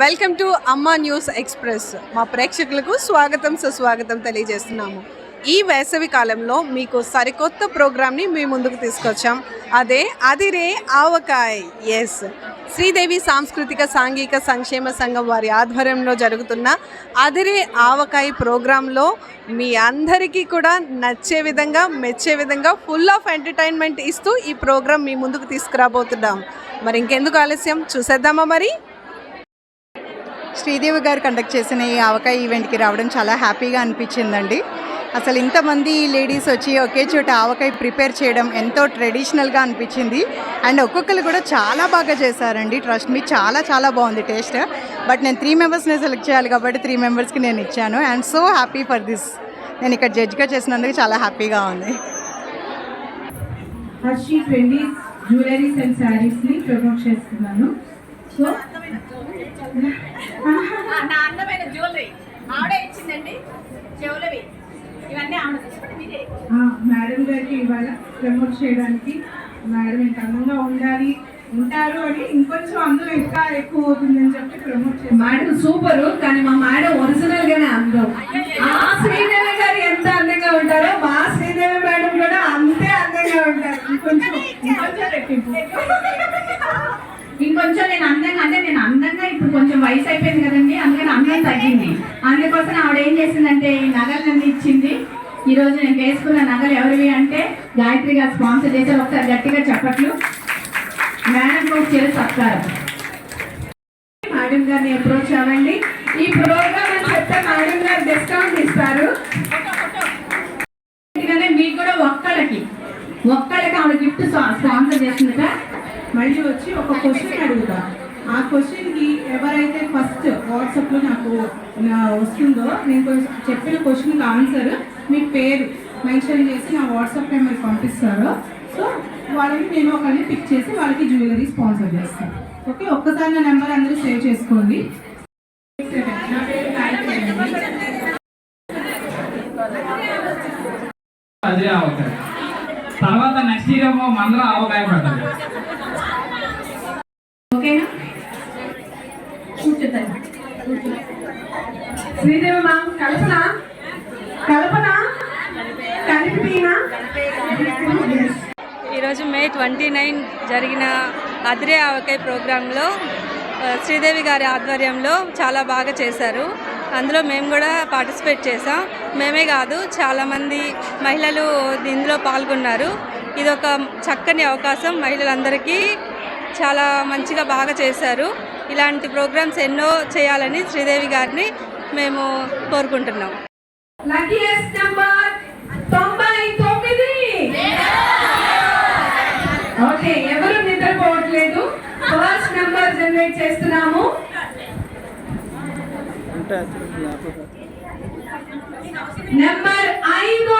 Welcome to Amma news express. మా ప్రేక్షకులకు స్వాగతం సుస్వాగతం తెలియజేస్తున్నాము. ఈ వేసవి కాలంలో మీకు సరికొత్త ప్రోగ్రామ్ని మీ ముందుకు తీసుకొచ్చాం. అదే అదిరే ఆవకాయ్. ఎస్ శ్రీదేవి సాంస్కృతిక సాంఘిక సంక్షేమ సంఘం వారి ఆధ్వర్యంలో జరుగుతున్న అదిరే ఆవకాయ్ ప్రోగ్రాంలో మీ అందరికీ కూడా నచ్చే విధంగా మెచ్చే విధంగా ఫుల్ ఆఫ్ ఎంటర్టైన్మెంట్ ఇస్తూ ఈ ప్రోగ్రాం మీ ముందుకు తీసుకురాబోతున్నాం. మరి ఇంకెందుకు ఆలస్యం? చూసేద్దామా మరి? శ్రీదేవి గారు కండక్ట్ చేసిన ఈ ఆవకాయ ఈవెంట్కి రావడం చాలా హ్యాపీగా అనిపించిందండి. అసలు ఇంతమంది లేడీస్ వచ్చి ఒకే చోట ఆవకాయ ప్రిపేర్ చేయడం ఎంతో ట్రెడిషనల్గా అనిపించింది. అండ్ ఒక్కొక్కరు కూడా చాలా బాగా చేశారండి. ట్రస్ట్ మీ చాలా చాలా బాగుంది టేస్ట్ బట్ నేను త్రీ మెంబర్స్ని సెలెక్ట్ చేయాలి కాబట్టి త్రీ మెంబర్స్కి నేను ఇచ్చాను. And so happy for this నేను ఇక్కడ జడ్జ్గా చేసినందుకు చాలా హ్యాపీగా ఉంది. హర్షి జ్యువెలరీస్ అండ్ శారీస్ని ప్రమోట్ చేస్తున్నాను. సో నా అందమైన జ్యువెలరీ ఆవిడే ఇచ్చిందండి. చెవులవి. ఇవన్నీ ఆవిడ మేడం గారికి ఇవాళ ప్రమోట్ చేయడానికి మేడం ఇంత అందంగా ఉండాలి ఉంటారు అని ఇంకొంచెం అందరూ ఇంకా ఎక్కువ అవుతుందని చెప్పి ప్రమోట్ చేస్తాను మేడం సూపర్ కానీ మా మేడం ఒరిజినల్ గానే అందం. ఆ శ్రీదేవి గారు ఎంత అందంగా ఉంటారో మా శ్రీదేవి మేడం కూడా అంతే అందంగా ఉంటారు ఇంకొంచెం ఇంకొంచెం రెట్టింపు ఇంకొంచెం నేను అందంగా అంటే నేను అందంగా ఇప్పుడు కొంచెం వయసు అయిపోయింది కదండి అందుకని అందం తగ్గింది అందుకోసం ఆవిడ ఏం చేసిందంటే ఈ నగలన్నీ ఇచ్చింది. ఈ రోజు నేను వేసుకున్న నగలు ఎవరివి అంటే గాయత్రి గారు స్పాన్సర్ చేశారు. ఒకసారి గట్టిగా చెప్పట్లు. మేడం కోసం చేసి సత్కారం మేడం గారిని అప్రోచ్ అవ్వండి. ఈ ప్రోగ్రామ్ అని చెప్తే మేడం గారు డిస్కౌంట్ ఇస్తారు. మీకు కూడా ఒక్కళ్ళకి ఒక్కళ్ళకి ఆవిడ గిఫ్ట్ స్పాన్సర్ చేసిందట మళ్ళీ వచ్చి ఒక క్వశ్చన్ అడుగుతా ఆ క్వశ్చన్కి ఎవరైతే ఫస్ట్ వాట్సాప్లో నాకు వస్తుందో నేను కొంచెం చెప్పిన క్వశ్చన్కి ఆన్సర్ మీ పేరు మెన్షన్ చేసి నా వాట్సాప్ నెంబర్ పంపిస్తారో. సో వాళ్ళని నేను ఒకరిని పిక్ చేసి వాళ్ళకి జ్యువెలరీ స్పాన్సర్ చేస్తాను. ఓకే ఒక్కసారి నా నెంబర్ అందరూ సేవ్ చేసుకోండి. నా పేరు. అదే తర్వాత నెక్స్ట్ ఇయర్ ఏమో మందరం ఆవకాయ పడతాం. ఓకేనా కూర్చుంటాను శ్రీదేవి మ్యామ్ కల్పన? కల్పన? కలిపినా ఈరోజు మే ట్వంటీ నైన్ జరిగిన అద్రే ఆవకాయ ప్రోగ్రాంలో శ్రీదేవి గారి ఆధ్వర్యంలో చాలా బాగా చేశారు. అందులో మేము కూడా పార్టిసిపేట్ చేసాం మేమే కాదు చాలామంది మహిళలు దీనిలో పాల్గొన్నారు. ఇది ఒక చక్కని అవకాశం. మహిళలందరికీ చాలా మంచిగా బాగా చేశారు. ఇలాంటి ప్రోగ్రామ్స్ ఎన్నో చేయాలని శ్రీదేవి గారిని మేము కోరుకుంటున్నాం. లక్కీయెస్ట్ నంబర్ తొంభై తొమ్మిది. ఓకే ఎవరు నిద్రపోవట్లేదు? ఫస్ట్ నంబర్ జనరేట్ చేస్తున్నాము. నెంబర్ ఐదు.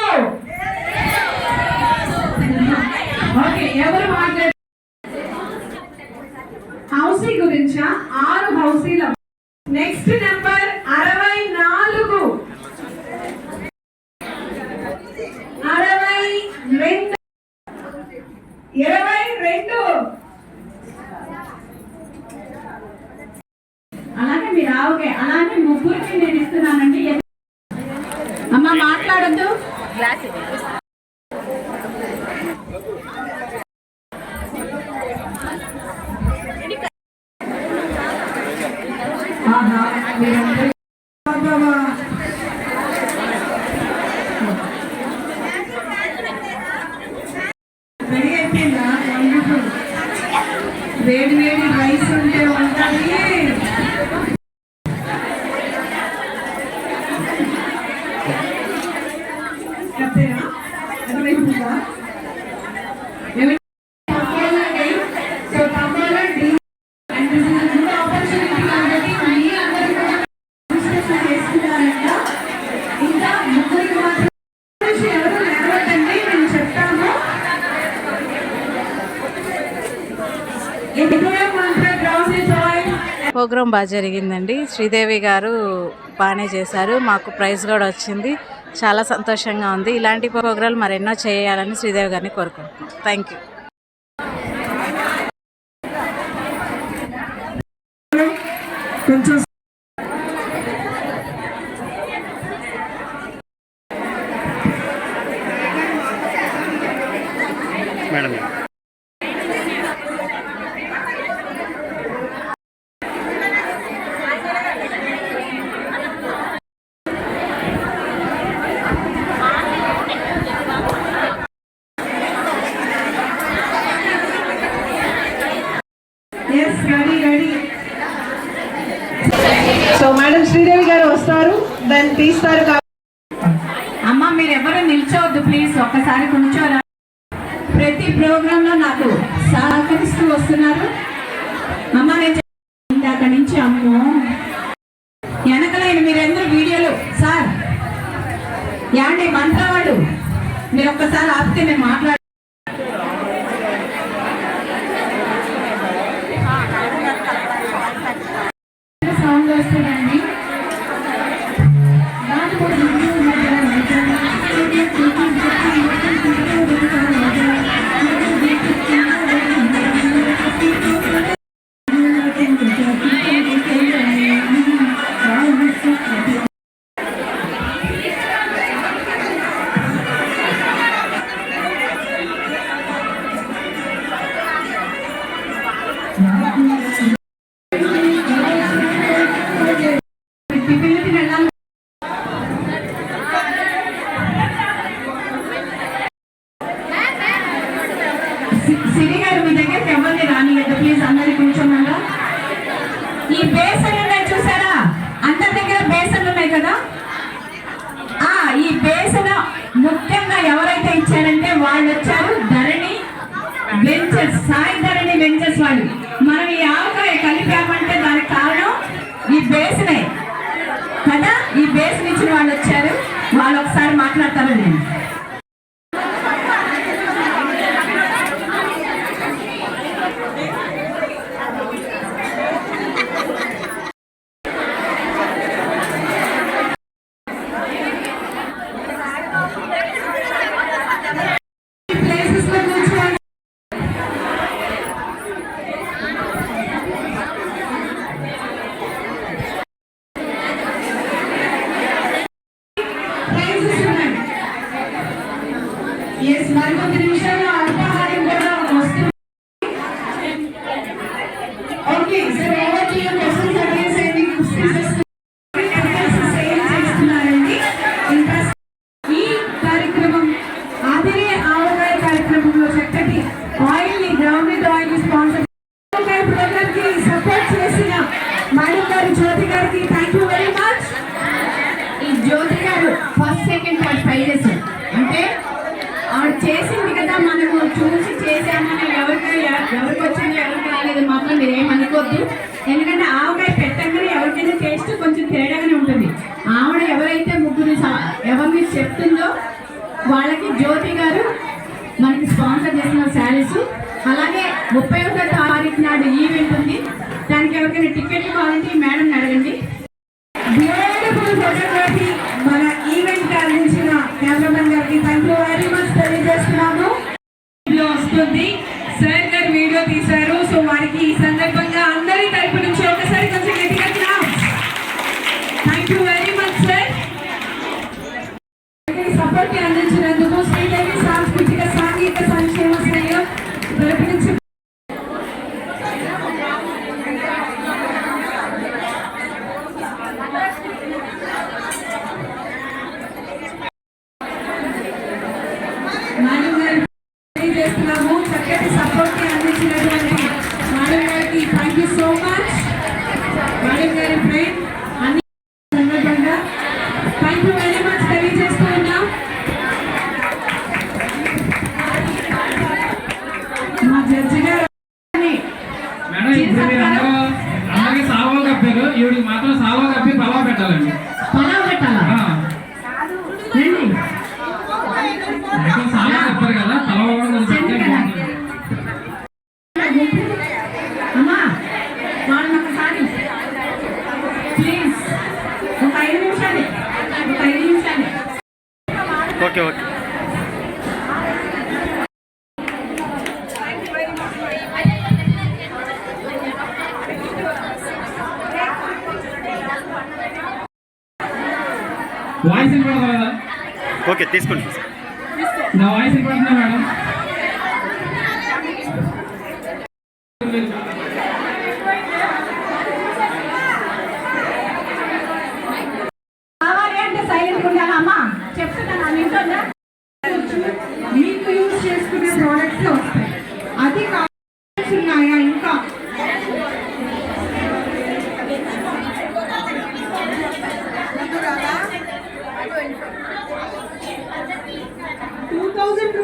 ప్రోగ్రాం బాగా జరిగిందండి. శ్రీదేవి గారు బాగానే చేశారు. మాకు ప్రైజ్ కూడా వచ్చింది. చాలా సంతోషంగా ఉంది. ఇలాంటి ప్రోగ్రాలు మరెన్నో చేయాలని శ్రీదేవి గారిని కోరుకుంటున్నాం. థ్యాంక్ యూ తీస్తారు అమ్మా మీరు ఎవరు నిల్చోవద్దు ప్లీజ్. ఒక్కసారి కూర్చోరా. ప్రతి ప్రోగ్రామ్లో నాకు సహకరిస్తూ వస్తున్నారు. అమ్మ నేను ఇందాక నుంచి అమ్మో. వెనకలైన మీరందరూ వీడియోలు? సార్ యాండి మంత్రవాడు? మీరు ఒక్కసారి ఆపితే నేను మాట్లాడు బేసన్లు ఉన్నాయి చూసారా? అందరి దగ్గర బేసన్లు ఉన్నాయి కదా? ఆ ఈ బేసన ముఖ్యంగా ఎవరైతే ఇచ్చారంటే వాళ్ళు వచ్చారు ధరణి వెంచర్స్ సాయి ధరణి వెంచర్స్ వాళ్ళు. మనం ఈ ఆవకాయ కలిపామంటే దానికి కారణం ఈ బేసనే. కదా? ఈ బేసన్ ఇచ్చిన వాళ్ళు వచ్చారు. వాళ్ళు ఒకసారి మాట్లాడతారు నేను. Passei నా జడ్జి గారు ఓకే తీసుకోండి. నా వాయిస్ వినపడుతుందా మేడం? కావాలి అంటే సైలెంట్ ఉండాలా అమ్మా చెప్తున్నాను అని వింటుందా మీకు యూజ్ చేసుకునే ప్రోడక్ట్స్ వస్తాయి అది కావాల్సి ఉన్నాయా ఇంకా టూ థౌజండ్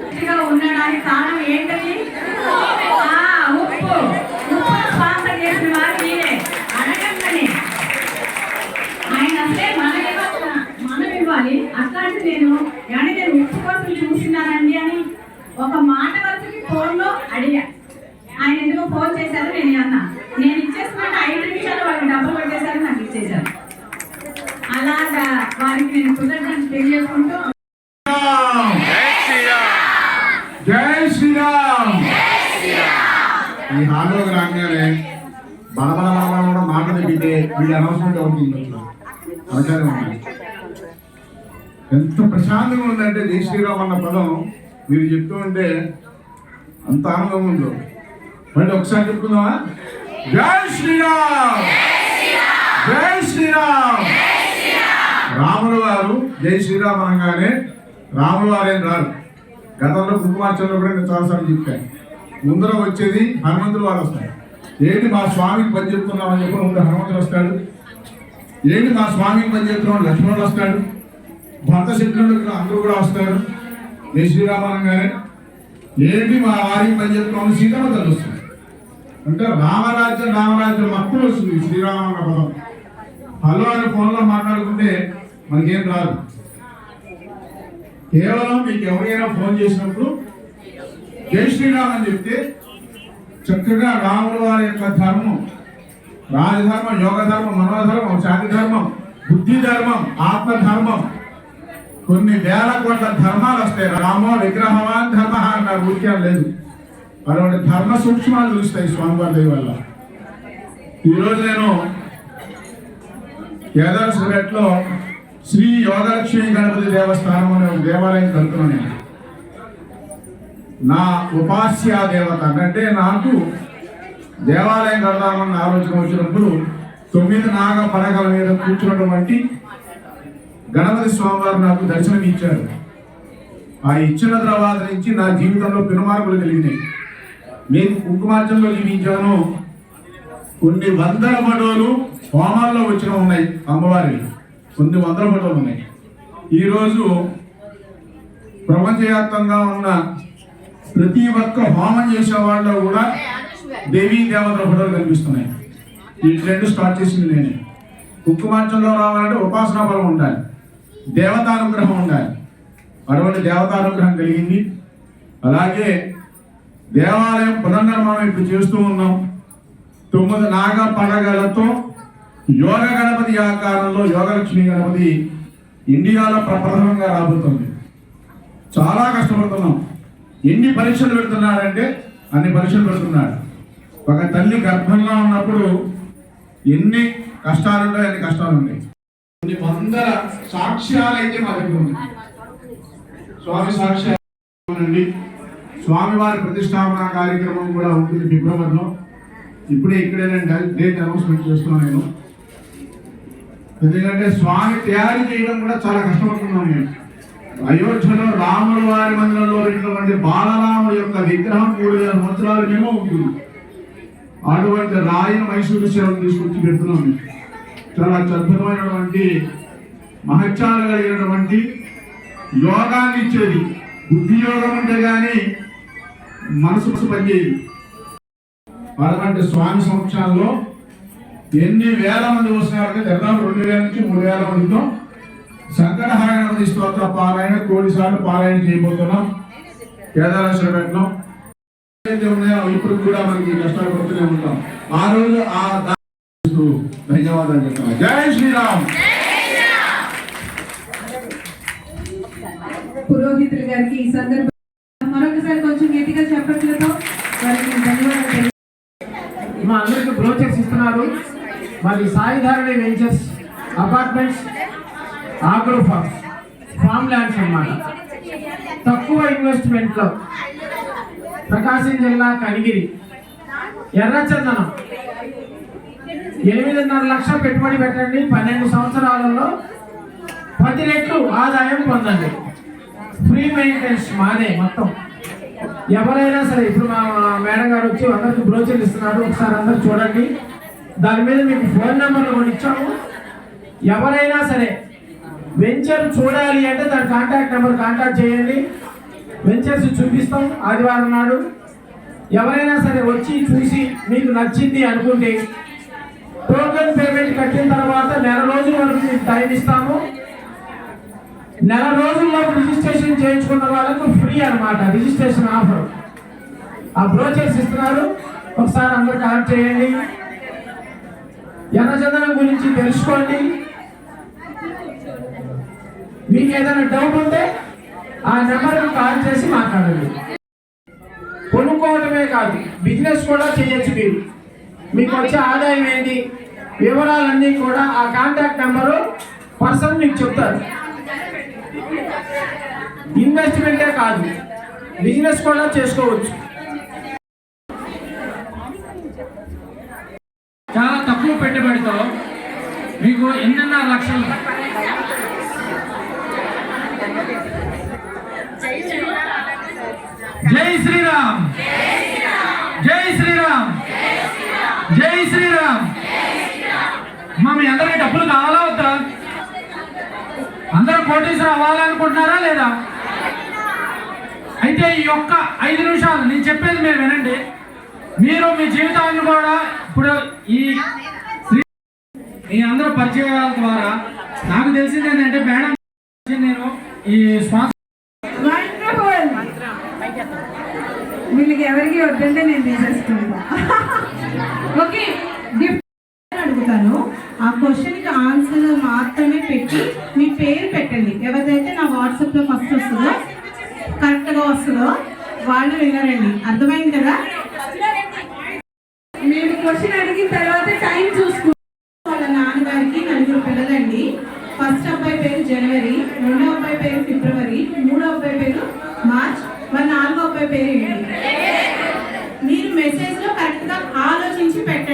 గట్టిగా ఉండడానికి కారణం ఏంటది ఆ, ఉప్పు ఉప్పు స్పాన్సర్ చేసిన వారు మీరే అడగండి ఆయన అంటే మనం ఇవ్వాలి మనం ఇవ్వాలి అట్లాంటి నేను ఏమంటే నేను ఉప్పు కోసం చూసినానండి అని ఒక మాట వరకు ఫోన్లో అడిగా ఆయన ఎందుకు ఫోన్ చేశారు నేను అన్నా నేను ఇచ్చేస్తున్న ఐదు నిమిషాలు వాళ్ళకి డబ్బులు కొట్టేశారు నాకు ఇచ్చేశారు అలాగా వారికి నేను కృతజ్ఞతలు తెలియజేసుకుంటూ జై శ్రీరామ్ ఈ హాల్లోకి రాగానే బలబల బలబల కూడా మాట తగ్గితే వీళ్ళ అనవసరం అవుతుంది అవసరం ఉంది ఆనందంగా ఉందంటే జై శ్రీరామ్ అన్న పదం మీరు చెప్తూ ఉంటే అంత ఆనందంగా ఉందో మళ్ళీ ఒకసారి చెప్పుకుందామా? జై శ్రీరామ్! జై శ్రీరామ్! రాముడు వారు జై శ్రీరామ్ అనగానే రాముడు వారేం రారు. గతంలో కుంకుమార్చనలో కూడా నేను చాలాసార్లు చెప్పాను. ముందర వచ్చేది హనుమంతుడు వారు వస్తారు. ఏంటి మా స్వామికి పని చెప్తున్నామని చెప్పి ముందు హనుమంతుడు వస్తాడు? ఏంటి మా స్వామికి పని చెప్తున్నాం లక్ష్మణుడు వస్తాడు? భర్త శత్రువుడు అందరూ కూడా వస్తారు. జై గారే ఏంటి మా వారికి పని చెప్తున్నాం సీతమ్మ తల్లి వస్తుంది. అంటే రామరాజ్యం రామరాజ్యం మొత్తం వస్తుంది శ్రీరామన్న పదం. హలో అని ఫోన్లో మాట్లాడుకుంటే మనకేం రాదు. కేవలం మీకు ఎవరైనా ఫోన్ చేసినప్పుడు జై శ్రీరామ్ అని చెప్తే చక్కగా రాముడు వారి యొక్క ధర్మం రాజధర్మం యోగ ధర్మం మనోధర్మం శాంతి ధర్మం బుద్ధి ధర్మం ఆత్మ ధర్మం కొన్ని వేల కోట్ల ధర్మాలు వస్తాయి. రామో విగ్రహవాన్ ధర్మ అన్నారు ఊరికే లేదు. అటువంటి ధర్మ సూక్ష్మాలు చూస్తాయి స్వామివారి దయ వల్ల. ఈరోజు నేను కేదార్శివట్లో శ్రీ యోగలక్ష్మి గణపతి దేవస్థానం అనే ఒక దేవాలయం కడుతున్నాను నేను. నా ఉపాస్య దేవత అంటే నాకు దేవాలయం కడదామన్న ఆలోచన వచ్చినప్పుడు తొమ్మిది నాగ పడగల మీద కూర్చున్నటువంటి గణపతి స్వామివారు నాకు దర్శనం ఇచ్చారు. ఆ ఇచ్చిన తర్వాత నుంచి నా జీవితంలో పెనుమార్పులు కలిగినాయి. నేను కుంకుమార్చనలో జీవించాను. కొన్ని వందల ఫోటోలు హోమాల్లో వచ్చిన ఉన్నాయి అమ్మవారి కొన్ని వందల ఫోటోలు ఉన్నాయి. ఈరోజు ప్రపంచవ్యాప్తంగా ఉన్న ప్రతి ఒక్క హోమం చేసే వాళ్ళలో కూడా దేవీ దేవతల ఫోటోలు కనిపిస్తున్నాయి. ఈ ట్రెండ్ స్టార్ట్ చేసింది నేనే. కుంకుమార్చనలో రావాలంటే ఉపాసనా బలం ఉండాలి. దేవతానుగ్రహం ఉండాలి. అటువంటి దేవతానుగ్రహం కలిగింది. అలాగే దేవాలయం పునర్నిర్మాణం ఇప్పుడు చేస్తూ ఉన్నాం. తొమ్మిది నాగ పడగలతో యోగ గణపతి ఆకారంలో యోగలక్ష్మి గణపతి ఇండియాలో ప్రప్రథమంగా రాబోతుంది. చాలా కష్టపడుతున్నాం. ఎన్ని పరీక్షలు పెడుతున్నాడంటే అన్ని పరీక్షలు పెడుతున్నాడు. ఒక తల్లి గర్భంలో ఉన్నప్పుడు ఎన్ని కష్టాలుంటాయి అన్ని కష్టాలు ఉన్నాయి కొన్ని వందల సాక్ష్యాలు అయితే మా దగ్గర ఉన్నాయి. స్వామి సాక్ష్యాలు స్వామివారి ప్రతిష్టాపన కార్యక్రమం కూడా ఉంటుంది ఫిబ్రవరిలో. ఇప్పుడే ఇక్కడే నేను డేట్ అనౌన్స్మెంట్ చేస్తున్నాను నేను. ఎందుకంటే స్వామి తయారు చేయడం కూడా చాలా కష్టపడుతున్నాం నేను. అయోధ్యలో రాముల వారి మందిరంలో ఉన్నటువంటి బాలరాముడు యొక్క విగ్రహం మూడు వేల సంవత్సరాలు మేము ఉంటుంది. అటువంటి రాయిని మైసూరు సేవలు తీసుకొచ్చి పెడుతున్నాం మేము. చాలా అద్భుతమైనటువంటి మహత్యాలు కలిగినటువంటి యోగాన్ని ఇచ్చేది. బుద్ధి యోగం అంటే కానీ మనసు పనిచేయదు. అటువంటి స్వామి సంవత్సరాల్లో ఎన్ని వేల మంది వస్తున్నారంటే దాదాపు రెండు వేల నుంచి మూడు వేల మందితో సంకటహర స్తోత్ర పారాయణ కోడిసార్లు పారాయణ చేయబోతున్నాం. కేదారేశ్వరపేటలో ఏదైతే ఉన్నాయో ఇప్పుడు కూడా మనకి కష్టాలు పడుతూనే ఉంటాం. ఆ రోజు ఆ ధన్యవాదాలు చెప్తాను జై శ్రీరామ్! పురోహితులు గారికి ఈ సందర్భంగా మరొకసారి కొంచెం గట్టిగా చెప్పట్లతో వారికి ధన్యవాదాలు మా అందరికి బ్రోచర్స్ ఇస్తున్నారు. ఇస్తున్నారు మరి Saidharani ventures apartments agro farms farm lands అన్నమాట. తక్కువ ఇన్వెస్ట్మెంట్లో ప్రకాశం జిల్లా కనిగిరి ఎర్రచందనం ఎనిమిదిన్నర లక్షల పెట్టుబడి పెట్టండి. పన్నెండు సంవత్సరాలలో పది రెట్లు ఆదాయం పొందండి. ఫ్రీ మెయింటెనెన్స్ మాదే మొత్తం. ఎవరైనా సరే ఇప్పుడు మా మేడం గారు వచ్చి అందరికి బ్రోచర్లు ఇస్తున్నారు. ఒకసారి అందరు చూడండి. దాని మీద మీకు ఫోన్ నెంబర్లు కూడా ఇచ్చాము. ఎవరైనా సరే వెంచర్ చూడాలి అంటే దాని కాంటాక్ట్ నెంబర్ కాంటాక్ట్ చేయండి. వెంచర్స్ చూపిస్తాం. ఆదివారం నాడు. ఎవరైనా సరే వచ్చి చూసి మీకు నచ్చింది అనుకుంటే టోకెన్ పేమెంట్ కట్టిన తర్వాత నెల రోజుల వరకు మీకు టైం ఇస్తాము. నెల రోజుల్లో రిజిస్ట్రేషన్ చేయించుకున్న వాళ్ళకు ఫ్రీ అనమాట రిజిస్ట్రేషన్ ఆఫర్. ఆ బ్రోచర్స్ ఇస్తున్నారు. ఒకసారి అందరు కాల్ చేయండి. ఎర్రచందనం గురించి తెలుసుకోండి. మీకు ఏదైనా డౌట్ ఉంటే ఆ నెంబర్కి కాల్ చేసి మాట్లాడండి. కొనుక్కోవడమే కాదు బిజినెస్ కూడా చేయొచ్చు మీరు. మీకు వచ్చే ఆదాయం ఏంటి? వివరాలన్నీ కూడా ఆ కాంటాక్ట్ నెంబరు పర్సన్ మీకు చెప్తారు. ఇన్వెస్ట్మెంటే కాదు. బిజినెస్ కూడా చేసుకోవచ్చు. చాలా తక్కువ పెట్టుబడితో మీకు ఎన్నెన్నర లక్షలు జై శ్రీరామ్. జై శ్రీరామ్. జై శ్రీరామ్. మా అందరికీ అందరికి డబ్బులు కావాలా వద్దా? అందరూ కోటీశ్వరం అవ్వాలనుకుంటున్నారా లేదా? అయితే ఈ యొక్క ఐదు నిమిషాలు నేను చెప్పేది మీరు వినండి. మీరు మీ జీవితాన్ని కూడా ఇప్పుడు ఈ మీ అందరూ పరిచయాల ద్వారా నాకు తెలిసింది ఏంటంటే మేడం నేను ఈ స్పాన్సర్ వండర్ఫుల్ వీళ్ళకి ఎవరికి వద్దంటే నేను తీసేసుకుంటా. ఓకే గిఫ్ట్ అడుగుతాను. ఆ క్వశ్చన్కి ఆన్సర్ మాత్రమే పెట్టి మీ పేరు పెట్టండి. ఎవరిదైతే నా వాట్సాప్లో ఫస్ట్ వస్తుందో కరెక్ట్గా వస్తుందో వాళ్ళు వినరండి. అర్థమైంది కదా? మేము క్వశ్చన్ అడిగిన తర్వాత టైం చూసుకుంటాం వాళ్ళ నాన్నగారికి నలుగురు పిల్లలండి. ఫస్ట్ అబ్బాయి పేరు జనవరి రెండో అబ్బాయి పేరు ఫిబ్రవరి మూడో అబ్బాయి పేరు మార్చ్ మరి నాలుగో అబ్బాయి పేరు ఏంటి? మెసేజ్లో కరెక్ట్గా ఆలోచించి పెట్టండి.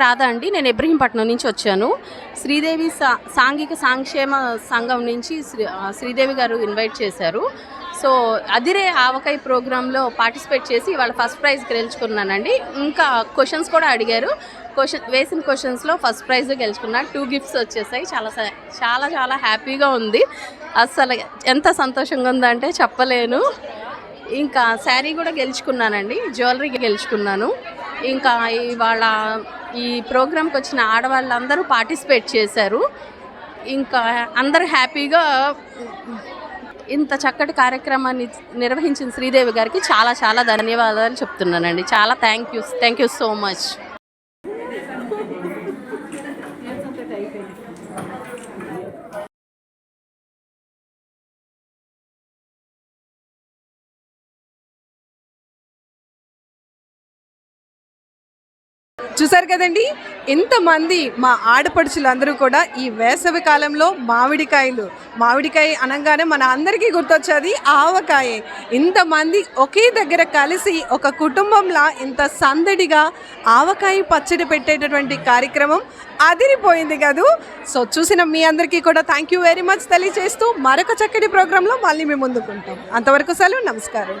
రాధా అండి? నేను ఇబ్రహీంపట్నం నుంచి వచ్చాను. శ్రీదేవి సా సాంఘిక సంక్షేమ సంఘం నుంచి శ్రీ శ్రీదేవి గారు ఇన్వైట్ చేశారు. సో అదిరే ఆవకాయ ప్రోగ్రాంలో పార్టిసిపేట్ చేసి వాళ్ళ ఫస్ట్ ప్రైజ్ గెలుచుకున్నానండి. ఇంకా క్వశ్చన్స్ కూడా అడిగారు. క్వశ్చన్ వేసిన క్వశ్చన్స్లో ఫస్ట్ ప్రైజ్ గెలుచుకున్నా టూ గిఫ్ట్స్ వచ్చేసాయి. చాలా చాలా చాలా హ్యాపీగా ఉంది. అసలు ఎంత సంతోషంగా ఉందంటే చెప్పలేను. ఇంకా శారీ కూడా గెలుచుకున్నానండి. జ్యువెలరీ గెలుచుకున్నాను. ఇంకా ఇవాళ ఈ ప్రోగ్రాంకి వచ్చిన ఆడవాళ్ళందరూ పార్టిసిపేట్ చేశారు. ఇంకా అందరూ హ్యాపీగా ఇంత చక్కటి కార్యక్రమాన్ని నిర్వహించిన శ్రీదేవి గారికి చాలా చాలా ధన్యవాదాలు చెప్తున్నానండి. చాలా thank you thank you so much. చూసారు కదండి? ఇంతమంది మా ఆడపడుచులందరూ కూడా ఈ వేసవి కాలంలో మామిడికాయలు. మామిడికాయ అనగానే మన అందరికీ గుర్తొచ్చేది ఆవకాయే. ఇంతమంది ఒకే దగ్గర కలిసి ఒక కుటుంబంలా ఇంత సందడిగా ఆవకాయ పచ్చడి పెట్టేటటువంటి కార్యక్రమం అదిరిపోయింది కదూ? సో చూసిన మీ అందరికీ కూడా థ్యాంక్ యూ వెరీ మచ్ తెలియజేస్తూ మరొక చక్కటి ప్రోగ్రాంలో మళ్ళీ మేము ముందుకుంటాం అంతవరకు సెలవు నమస్కారం.